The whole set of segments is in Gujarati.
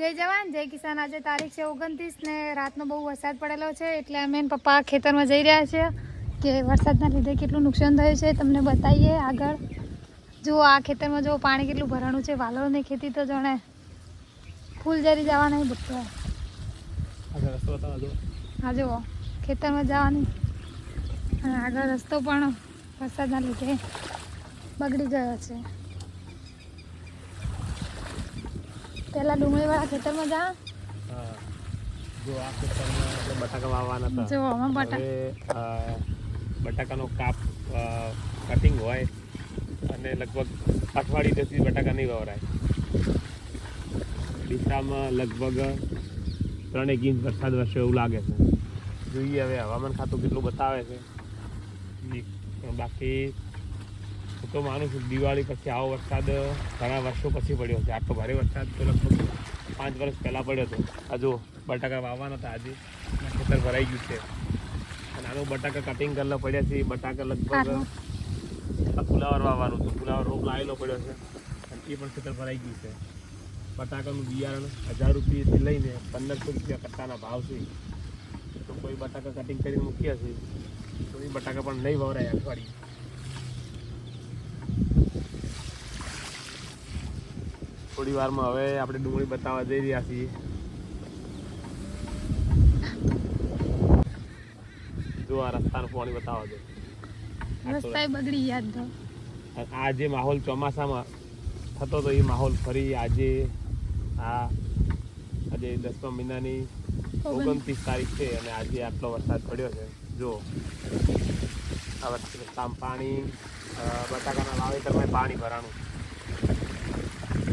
જય જવાન જય કિસાન. આજે તારીખ છે ઓગણત્રીસ ને રાતનો બહુ વરસાદ પડેલો છે એટલે અમે પપ્પા ખેતરમાં જઈ રહ્યા છીએ કે વરસાદના લીધે કેટલું નુકસાન થયું છે તમને બતાવીએ આગળ. જુઓ આ ખેતરમાં જો પાણી કેટલું ભરાણું છે વાલોળની ખેતી તો જાણે ફૂલ જરી જવા નહીં બધું હા જુઓ ખેતરમાં જવાની. અને આગળ રસ્તો પણ વરસાદના લીધે બગડી ગયો છે. પહેલાં ડુંગળીવાળા ખેતરમાં જા. જો આ ખેતરમાં આપણે બટાકા વાવવાના હતા. જો આમાં બટાકા બટાકાનો કાપ કટિંગ હોય અને લગભગ અઠવાડિયે દસથી બટાકા નહીં વવરાય. ડીસામાં લગભગ ત્રણેક ઇંચ વરસાદ વરસે એવું લાગે છે. જોઈએ હવે હવામાન ખાતું કેટલું બતાવે છે. બાકી હું તો માનું છું દિવાળી પછી આવો વરસાદ ઘણા વર્ષો પછી પડ્યો છે. આટલો ભારે વરસાદ તો લગભગ પાંચ વર્ષ પહેલાં પડ્યો હતો. હજુ બટાકા વાવવાના હતા આજે. ખેતર ભરાઈ ગયું છે. અને આનું બટાકા કટિંગ કરેલા પડ્યા છે. બટાકા લગભગ ફુલાવર વાવવાનું હતું. ફુલાવર રોપ લાવેલો પડ્યો છે. અને એ પણ ખેતર ભરાઈ ગયું છે. બટાકાનું બિયારણ હજાર રૂપિયાથી લઈને પંદરસો રૂપિયા કટ્ટાના ભાવ છે. તો કોઈ બટાકા કટિંગ કરીને મૂક્યા છે તો એ બટાકા પણ નહીં વવરાય અઠવાડિયે. થોડી વારમાં હવે આપણે ડુંગળી બતાવવા જઈ રહ્યા છીએ. જો આ રસ્તાનું પાણી બતાવવા દો રસ્તા બગડી યાદ તો. આ જે માહોલ ચોમાસામાં થતો તો એ માહોલ ફરી આજે આ આજે દસમા મહિનાની ઓગણત્રીસ તારીખ છે અને આજે આટલો વરસાદ પડ્યો છે. જો આ વરસાદ પાણી બટાકાના બટાકાના વાવેતરમાં પાણી ભરાણું.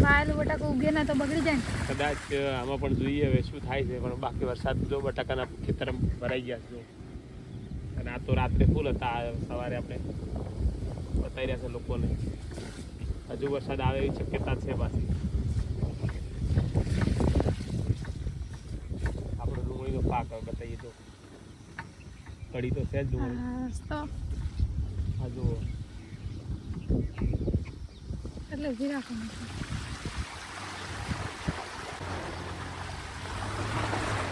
પાયેલું બટાકું ઉગે ના તો બગડી જાય ને. કદાચ આમાં પણ જોઈએ હવે શું થાય છે પણ બાકી વરસાદ જો બટાકાના ખેતર ભરાઈ ગયા છે. અને આ તો રાત્રે ફૂલ હતા સવારે આપણે બતાવી રહ્યા છે લોકોને. હજુ વરસાદ આવે એવી શક્યતા છે પાછી. આપણો ડુંગળીનો પાક હવે બતાવીએ તો. કડી તો છે જ ડુંગળી. હા જુઓ. એટલે ઊભી રાખવાનું છે.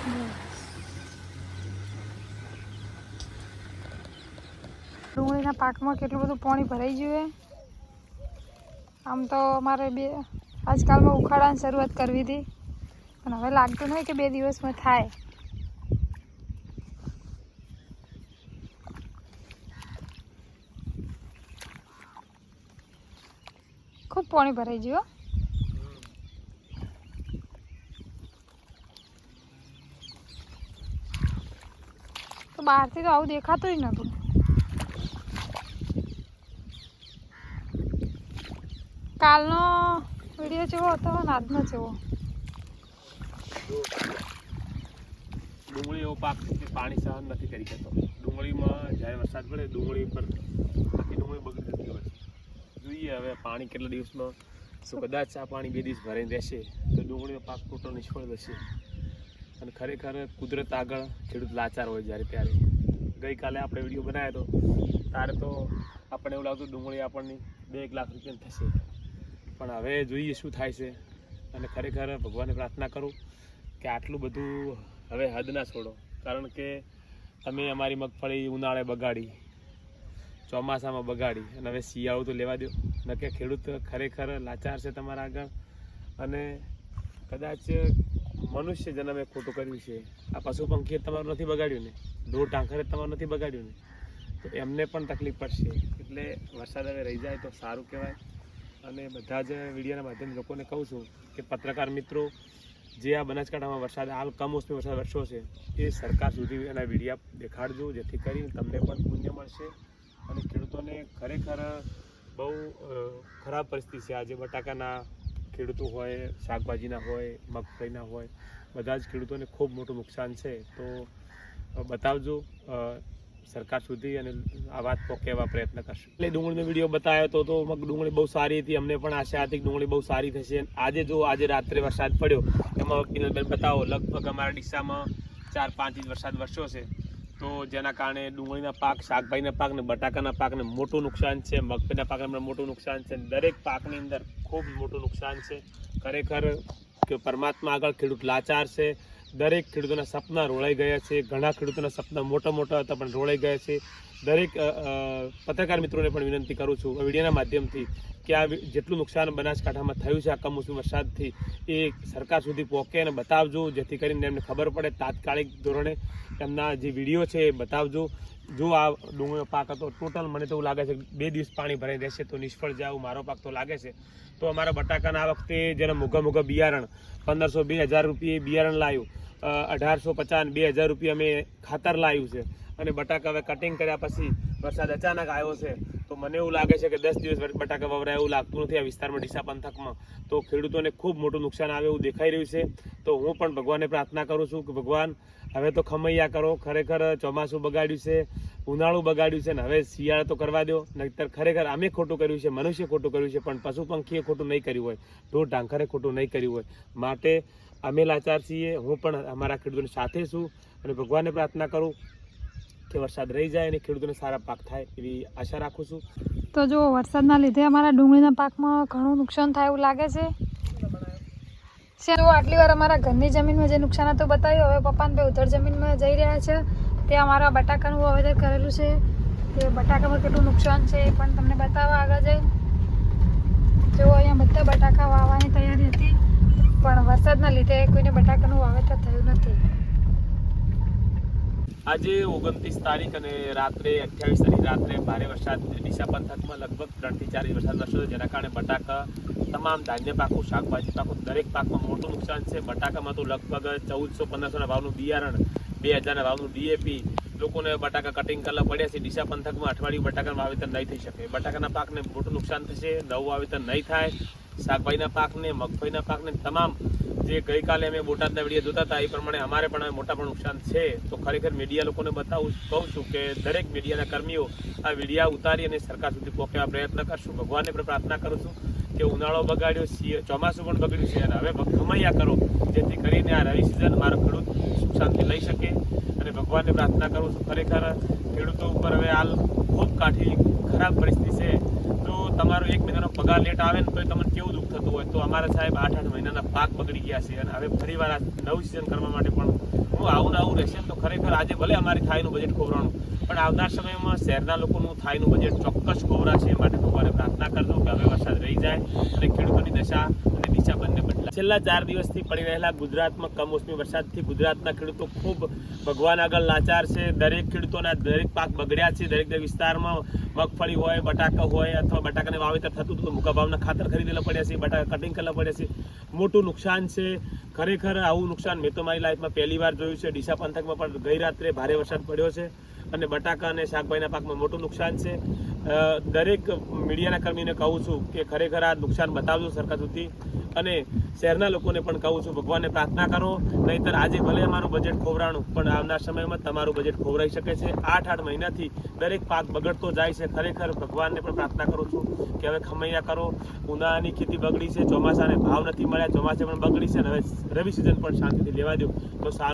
બસ. પાકમાં કેટલું બધું પાણી ભરાઈ ગયું આમ તો અમારે બે આજકાલમાં ઉખાડાની શરૂઆત કરવી હતી. પણ હવે લાગતું નહીં કે બે દિવસમાં થાય. ખૂબ પાણી ભરાઈ ગયું. તો બહારથી તો આવું દેખાતું જ નતું કાલનો વીડિયો જેવો હતો અને આજનો જેવો? ડુંગળી એવો પાક કે પાણી સહન નથી કરી શકતો. ડુંગળીમાં જ્યારે વરસાદ પડે, ડુંગળી પર આખી ડુંગળી બગડી જતી હોય જોઈએ હવે પાણી કેટલા દિવસમાં. શું કદાચ આ પાણી બે દિવસ ભરીને રહેશે, તો ડુંગળીનો પાક તૂટો નિષ્ફળ જશે. અને ખરેખર કુદરત આગળ ખેડૂત લાચાર હોય જ્યારે ત્યારે. ગઈકાલે આપણે વીડિયો બનાવ્યો હતો ત્યારે તો આપણને એવું લાગતું ડુંગળી આપણને બે એક લાખ રૂપિયા થશે. પણ હવે જોઈએ શું થાય છે. અને ખરેખર ભગવાનને પ્રાર્થના કરું કે આટલું બધું હવે હદ ના છોડો. કારણ કે તમે અમારી મગફળી ઉનાળે બગાડી, ચોમાસામાં બગાડી અને હવે શિયાળો તો લેવા દો ન કે ખેડૂત ખરેખર લાચાર છે તમારા આગળ. અને કદાચ મનુષ્ય જન્મે ખોટું કર્યું છે. આ પશુ પંખીએ તમારું નથી બગાડ્યું ને? ઢોર ટાંખરે તમારું નથી બગાડ્યું ને? તો એમને પણ તકલીફ પડશે. એટલે વરસાદ હવે રહી જાય તો સારું કહેવાય. અને બધા જ વિડીયોના માધ્યમ લોકોને કહું છું કે પત્રકાર મિત્રો, જે આ બનાસકાંઠામાં વરસાદ, હાલ કમોસમી વરસાદ વરસ્યો છે, એ સરકાર સુધી એના વિડીયા દેખાડજો, જેથી કરીને તમને પણ પુણ્ય મળશે. અને ખેડૂતોને ખરેખર બહુ ખરાબ પરિસ્થિતિ છે. આજે બટાકાના ખેડૂતો હોય, શાકભાજીના હોય, મગફળીના હોય, બધા જ ખેડૂતોને ખૂબ મોટું નુકસાન છે. તો બતાવજો સરકાર સુધી અને આ વાત પહોંચવા પ્રયત્ન કરશું. એટલે ડુંગળીનો વીડિયો બતાવ્યો તો તો ડુંગળી બહુ સારી હતી. અમને પણ આશા હતી ડુંગળી બહુ સારી થશે. આજે જો આજે રાત્રે વરસાદ પડ્યો, એમાં કિનલબેન બતાવો, લગભગ અમારા ડીસામાં ચાર પાંચ ઇંચ વરસાદ વરસ્યો છે. તો જેના કારણે ડુંગળીના પાક, શાકભાજીના પાકને બટાકાના પાકને મોટું નુકસાન છે. મગફળીના પાકને મોટું નુકસાન છે. દરેક પાકની અંદર ખૂબ મોટું નુકસાન છે. ખરેખર કે પરમાત્મા આગળ ખેડૂત લાચાર છે. દરેક ખેડૂતોના સપના રોળાઈ ગયા છે, ઘણા ખેડૂતોના સપના મોટા મોટા હતા પણ રોળાઈ ગયા છે. દરેક પત્રકાર મિત્રોને પણ વિનંતી કરું છું આ વિડીયોના માધ્યમથી કે આ જેટલું નુકસાન બનાસકાંઠામાં થયું છે આ કમોસમી વરસાદથી, એ સરકાર સુધી પહોંચે અને બતાવજો, જેથી કરીને એમને ખબર પડે તાત્કાલિક ધોરણે એમના જે વીડિયો છે એ બતાવજો. જો આ ડુંગળીનો પાક હતો, ટોટલ મને તો એવું લાગે છે બે દિવસ પાણી ભરાઈ રહેશે, તો નિષ્ફળ જાવ મારો પાક તો લાગે છે. તો અમારા બટાકાના આ વખતે જેના મોઘા મોઘા બિયારણ, પંદરસો બે હજાર રૂપિયે બિયારણ લાવ્યું અઢારસો પચાસ બે હજાર રૂપિયા અમે ખાતર લાવ્યું છે. અને બટાકા હવે કટિંગ કર્યા પછી વરસાદ અચાનક આવ્યો છે. તો મને એવું લાગે છે કે દસ દિવસ બટાકા વવરાય એવું લાગતું નથી આ વિસ્તારમાં ડીસા પંથકમાં. તો ખેડૂતોને ખૂબ મોટું નુકસાન આવે એવું દેખાઈ રહ્યું છે. તો હું પણ ભગવાનને પ્રાર્થના કરું છું કે ભગવાન, હવે તો ખમૈયા કરો. ખરેખર ચોમાસું બગાડ્યું છે, ઉનાળું બગાડ્યું છે ને હવે શિયાળો તો કરવા દો. નહીતર ખરેખર અમે ખોટું કર્યું છે, મનુષ્ય ખોટું કર્યું છે, પણ પશુ પંખીએ ખોટું નહીં કર્યું હોય. ઢોર ઢાંખરે ખોટું નહીં કર્યું હોય. માટે અમે લાચાર છીએ. હું પણ અમારા ખેડૂતોની સાથે છું અને ભગવાનને પ્રાર્થના કરું. કે વરસાદ રહી જાય અને ખેડૂતોને સારા પાક થાય એવી આશા રાખું છું. તો જો વરસાદના લીધે અમારા ડુંગળીના પાકમાં ઘણું નુકસાન થાય એવું લાગે છે. જો આટલી વાર અમારા ઘરની જમીનમાં જે નુકસાન હતું બતાવ્યું, હવે પપ્પાને બે ઉધર જમીનમાં જઈ રહ્યા છે. તે અમારા બટાકાનું વાવેતર કરેલું છે. તે બટાકામાં કેટલું નુકસાન છે એ પણ તમને બતાવવા આગળ જઈ. જો, અહીંયા બધા બટાકા વાવવાની તૈયારી હતી, પણ વરસાદના લીધે કોઈને બટાકાનું વાવેતર થયું નથી. આજે ઓગણત્રીસ તારીખ અને રાત્રે અઠ્યાવીસ તારીખ રાત્રે ભારે વરસાદ ડીસા પંથકમાં લગભગ ત્રણથી ચાર વરસાદ વરસ્યો જેના કારણે બટાકા તમામ ધાન્ય પાકો, શાકભાજી પાકો, દરેક પાકમાં મોટું નુકસાન છે. બટાકામાં તો લગભગ ચૌદસો પંદરસોના ભાવનું બિયારણ, બે હજારના ભાવનું ડીએપી, લોકોને બટાકા કટિંગ કરવા પડ્યા છે. ડીસા પંથકમાં અઠવાડિયું બટાકાનું વાવેતર નહીં થઈ શકે. બટાકાના પાકને મોટું નુકસાન થશે, નવું વાવેતર નહીં થાય. શાકભાજીના પાકને, મગફળીના પાકને તમામ જે ગઈકાલે અમે બોટાદના વીડિયો જોતા હતા, એ પ્રમાણે અમારે પણ મોટા પણ નુકસાન છે. તો ખરેખર મીડિયા લોકોને બતાવું કહું છું કે દરેક મીડિયાના કર્મીઓ આ વિડીયા ઉતારી અને સરકાર સુધી પહોંચવા પ્રયત્ન કરશું. ભગવાનને પણ પ્રાર્થના કરું છું કે ઉનાળો બગાડ્યો ચોમાસું પણ બગડ્યું છે અને હવે ખમૈયા કરો, જેથી કરીને આ રવિ સિઝન મારો ખેડૂત સુખ શાંતિ લઈ શકે. અને ભગવાનને પ્રાર્થના કરું છું, ખરેખર ખેડૂતો ઉપર હવે હાલ ખૂબ કાઠી ખરાબ પરિસ્થિતિ છે. જો તમારો એક મહિનાનો પગાર લેટ આવે ને તો તમને કેવું દુઃખ થતું હોય? તો અમારા સાહેબ આઠ આઠ મહિનાના પાક બગડી ગયા છે અને હવે ફરી વાર નવું સિઝન કરવા માટે પણ હું આવું ને આવું રહેશે તો ખરેખર આજે ભલે અમારી થાયનું બજેટ ખોવરાણું, પણ આવનાર સમયમાં શહેરના લોકોનું થાયનું બજેટ ચોક્કસ ખોવરાશે. માટે ભગવાને પ્રાર્થના કરજો કે હવે વરસાદ રહી જાય અને ખેડૂતોની દશા અને દિશા બંને. છેલ્લા ચાર દિવસથી પડી રહેલા ગુજરાતમાં કમોસમી વરસાદથી ગુજરાતના ખેડૂતો ખૂબ ભગવાન આગળ લાચાર છે. દરેક ખેડૂતોના દરેક પાક બગડ્યા છે. દરેક વિસ્તારમાં મગફળી હોય, બટાકા હોય અથવા બટાકાને વાવેતર થતું હતું મૂકા ભાવના ખાતર ખરીદેલા પડ્યા છે, બટાકા કટિંગ કરેલા પડ્યા છે. મોટું નુકસાન છે. ખરેખર આવું નુકસાન મેં તો મારી લાઈફમાં પહેલી વાર જોયું છે. ડીસા પંથકમાં પણ ગઈ રાત્રે ભારે વરસાદ પડ્યો છે. અને બટાકા અને શાકભાજીના પાકમાં મોટું નુકસાન છે. દરેક મીડિયાના કર્મીને કહું છું કે ખરેખર આ નુકસાન બતાવજો સરકાર સુધી. અને શહેરના લોકોને પણ કહું છું, ભગવાનને પ્રાર્થના કરો, નહીંતર આજે ભલે અમારું બજેટ ખોવરાણું, પણ આવનાર સમયમાં તમારું બજેટ ખોવરાઈ શકે છે. આઠ આઠ મહિનાથી દરેક પાક બગડતો જાય છે. ખરેખર ભગવાનને પણ પ્રાર્થના કરું છું કે હવે ખમૈયા કરો. ઉનાળાની ખેતી બગડી છે, ચોમાસાને ભાવ નથી મળ્યા, ચોમાસે પણ બગડી છે અને હવે રવિ સિઝન પણ શાંતિથી લેવા દો તો સારું